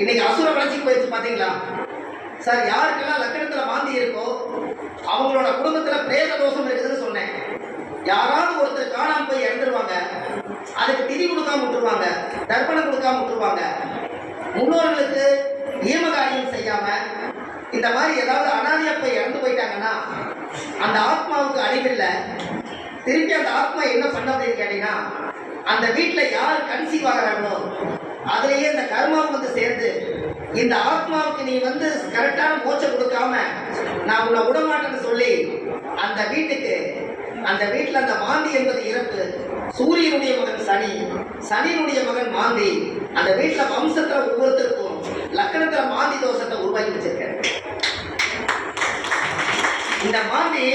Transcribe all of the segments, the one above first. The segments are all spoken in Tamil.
இன்னைக்கு அசுர வளர்ச்சிக்கு போயிடுச்சு பாத்தீங்களா? சார் யாருக்கெல்லாம் லக்கணத்துல மாந்தி இருக்கோ அவங்களோட குடும்பத்துல பிரேத தோஷம் இருக்குதுன்னு சொன்னேன். யாராவது ஒருத்தர் காணாம போய் இறந்துருவாங்க. அதுக்கு திதி கொடுக்காம விட்டுருவாங்க. தர்ப்பணம் கொடுக்காம விட்டுருவாங்க. முன்னோர்களுக்கு நியமகாரியம் செய்யாம இந்த மாதிரி ஏதாவது அனாதியா போய் இறந்து போயிட்டாங்கன்னா அந்த ஆத்மாவுக்கு அழிவில்லை திருப்பி அந்த ஆத்மா என்ன பண்ண அப்படின்னு கேட்டீங்கன்னா அந்த வீட்டுல யார் கன்சீவ் ஆகிறாங்களோ அதுலயே இந்த கர்மாவும் வந்து சேர்ந்து இந்த ஆத்மாவுக்கு நீ வந்து கரெக்டான மோச்சம் கொடுக்காம நான் உன்னை விடமாட்டேன்னு சொல்லி அந்த வீட்டுக்கு அந்த வீட்டுல அந்த மாந்தி என்பது இறப்பு. சூரியனுடைய மகன் சனி சனியினுடைய மகன் மாந்தி அந்த வீட்டுல வம்சத்துல ஒவ்வொருத்தருக்கும் லக்கணத்துல மாந்தி தோஷத்தை உருவாக்கி வச்சிருக்கேன் இந்த மாந்தி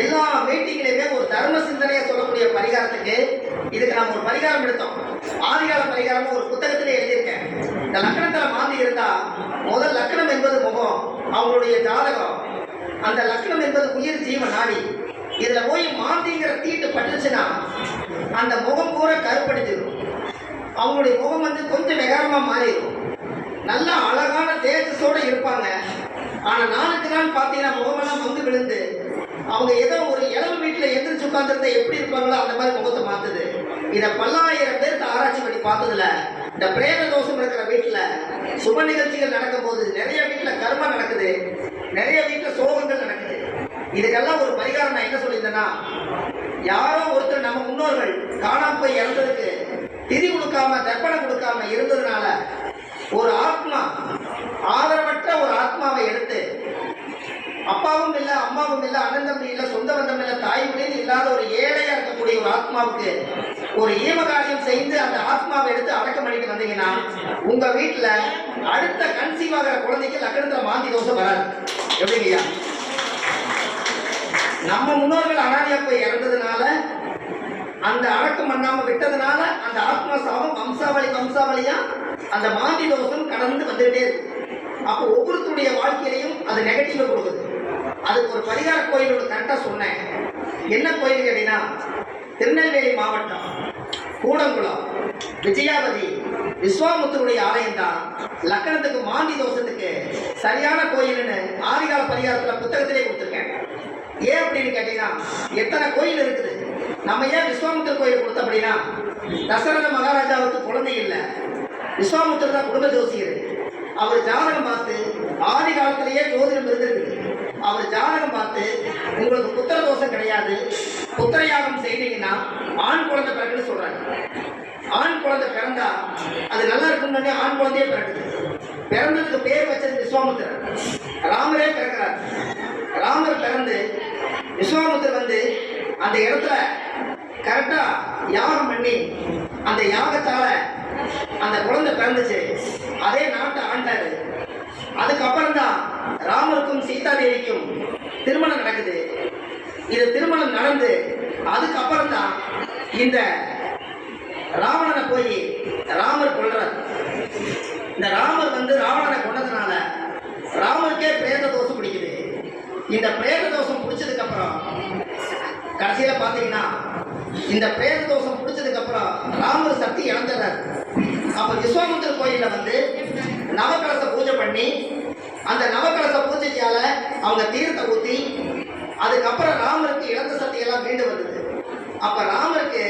எல்லா மீட்டிங்லயுமே ஒரு தர்ம சிந்தனையை சொல்லக்கூடிய பரிகாரத்துக்கு இதுக்கு நாம ஒரு பரிகாரம் எடுத்தோம். ஆதிகால பரிகாரம் ஒரு புத்தகத்திலே எழுதியிருக்கேன். இந்த லக்கணத்துல மாந்தி இருந்தா முதல் லக்கணம் என்பது முகம் அவங்களுடைய ஜாதகம். அந்த லக்கணம் என்பது உயிர் ஜீவ நாடி இதுல போய் மாந்திங்கிற தீட்டு பட்டுச்சுன்னா அந்த முகம் பூரா கருப்படிச்சிடும் அவங்களுடைய முகம் வந்து கொஞ்சம் விகாரமா மாறிடும் நல்ல அழகான தேஜஸோட இருப்பாங்க. ஆனா நாளுக்கு நாள் பார்த்தீங்கன்னா முகமெல்லாம் வந்து விழுந்து அவங்க ஏதோ ஒரு இளவு வீட்டுல எந்திரிச்சு உட்கார்ந்துருந்தா எப்படி இருப்பாங்களோ அந்த மாதிரி முகத்தை மாத்துது இத பல்லாயிரம் பேருக்கு ஆராய்ச்சி பண்ணி பார்த்ததுல இந்த பிரேத தோஷம் இருக்கிற வீட்டுல சுப நிகழ்ச்சிகள் நடக்கும் போது நிறைய வீட்டுல கர்மம் நடக்குது. நிறைய வீட்டுல சோகங்கள் நடக்குது. இதுக்கெல்லாம் ஒரு பரிகாரம் நான் என்ன சொல்லியிருந்தேன்னா யாரோ ஒருத்தர் நம்ம முன்னோர்கள் காணாம போய் இறந்ததுக்கு திதி கொடுக்காம தர்ப்பணம் கொடுக்காம இருந்ததுனால ஒரு ஆத்ம ஆதரவற்ற ஒரு ஆத்மாவை எடுத்து அப்பாவும் இல்ல அம்மாவும் இல்ல அண்ணன் தம்பி இல்ல சொந்த பந்தம் இல்ல தாய் வழியில் இல்லாத ஒரு ஏழையா இருக்கக்கூடிய ஒரு ஆத்மாவுக்கு ஒரு ஈமகாரியம் செய்து அந்த ஆத்மாவை எடுத்து அடக்கம் பண்ணிட்டு வந்தீங்கன்னா உங்க வீட்டுல அடுத்த கன்சீவ் ஆகிற குழந்தைக்கு லக்கணத்துல மாந்தி தோசை வராது. எப்படிங்கய்யா? நம்ம முன்னோர்கள் அனாதியா போய் இறந்ததுனால அந்த அடக்கம் பண்ணாம விட்டதுனால அந்த ஆத்மா சாபம் வம்சாவளி வம்சாவளியா அந்த மாந்தி தோஷம் கடந்து வந்துட்டே இருக்கு. அப்போ ஒவ்வொருத்தருடைய வாழ்க்கையிலையும் அது நெகட்டிவ் கொடுக்குது. அதுக்கு ஒரு பரிகார கோயில் ஒரு சொன்னேன். என்ன கோயில் கேட்டீங்கன்னா திருநெல்வேலி மாவட்டம் கூடங்குளம். விஜயாவதி விஸ்வாமுத்தருடைய ஆலயம் தான். லக்கணத்துக்கு மாந்தி தோஷத்துக்கு சரியான கோயில்னு ஆதிகால பரிகாரத்தில் புத்தகத்திலே கொடுத்துருக்கேன். ஏன் அப்படின்னு கேட்டீங்கன்னா எத்தனை கோயில் இருக்குது? நம்ம ஏன் விஸ்வாமுத்தர் கோயில் கொடுத்தோம் அப்படின்னா தசரத மகாராஜாவுக்கு குழந்தை இல்லை. விஸ்வாமுத்தர் தான் குடும்ப ஜோசியர். அவர் ஜாதகம் பார்த்து ஆதி காலத்திலேயே ஜோதிடம் இருந்திருக்கு. அவர் ஜாதகம் பார்த்து உங்களுக்கு புத்திர தோஷம் கிடையாது. புத்திர யாகம் செய்தீங்கன்னா ஆண் குழந்தை பிறகுன்னு சொல்றாங்க ஆண் குழந்தை பிறந்தா அது நல்லா இருக்கும்னு ஆண் குழந்தையே பிறகு பிறந்ததுக்கு பேர் வச்சது விஸ்வாமுத்திரர். ராமரே பிறக்கிறார். ராமர் பிறந்து விஸ்வாமுத்திரர் வந்து அந்த இடத்துல கரெக்டா யாகம் பண்ணி அந்த யாகத்தால அந்த குழந்தை பிறந்துச்சு. அதே நாட்டை ஆண்டாரு. அதுக்கப்புறம் தான் ராமருக்கும் சீதா தேவிக்கும் திருமணம் நடக்குது. இது திருமணம் நடந்து அதுக்கப்புறம் தான் இந்த ராவணனை போய் ராமர் கொள்றார் இந்த ராமர் வந்து ராவணனை கொண்டதுனால ராமருக்கே பிரேத தோஷம் பிடிக்குது. இந்த பிரேத தோஷம் பிடிச்சதுக்கு அப்புறம் கடைசியில பாத்தீங்கன்னா இந்த பிரேத தோஷம் பிடிச்சதுக்கு அப்புறம் ராமர் சக்தி இழந்துடுறாரு. அப்ப விஸ்வாமுத்திர கோயில வந்து நவகலச பூஜை பண்ணி அந்த நவக்கலச பூஜையால அவங்க தீர்த்த ஊத்தி அதுக்கப்புறம் ராமருக்கு இழந்த சக்தி எல்லாம் மீண்டு வந்தது. அப்ப ராமருக்கு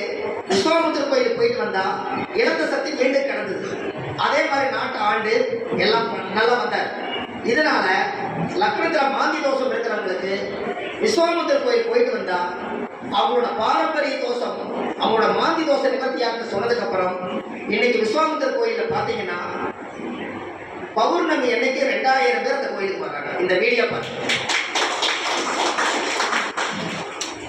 விஸ்வாமுத்திர கோயிலுக்கு போயிட்டு வந்தா இழந்த சக்தி மீண்டும் கிடந்தது. அதே மாதிரி நாட்டு ஆண்டு எல்லாம் நல்லா வந்தார். இதனால லக்னத்துல மாந்தி தோஷம் இருக்கிறவங்களுக்கு விஸ்வாமுத்திர கோயில் போயிட்டு வந்தா அவங்களோட பாரம்பரிய தோஷம் அவங்களோட மாந்தி தோஷ நிவர்த்தியான்னு சொன்னதுக்கு அப்புறம் இன்னைக்கு விஸ்வாமுத்திர கோயில பாத்தீங்கன்னா பௌர்ணமி அன்னைக்கு ரெண்டாயிரம் பேர் அந்த கோயிலுக்கு வர்றாங்க. இந்த வீடியோ பார்த்து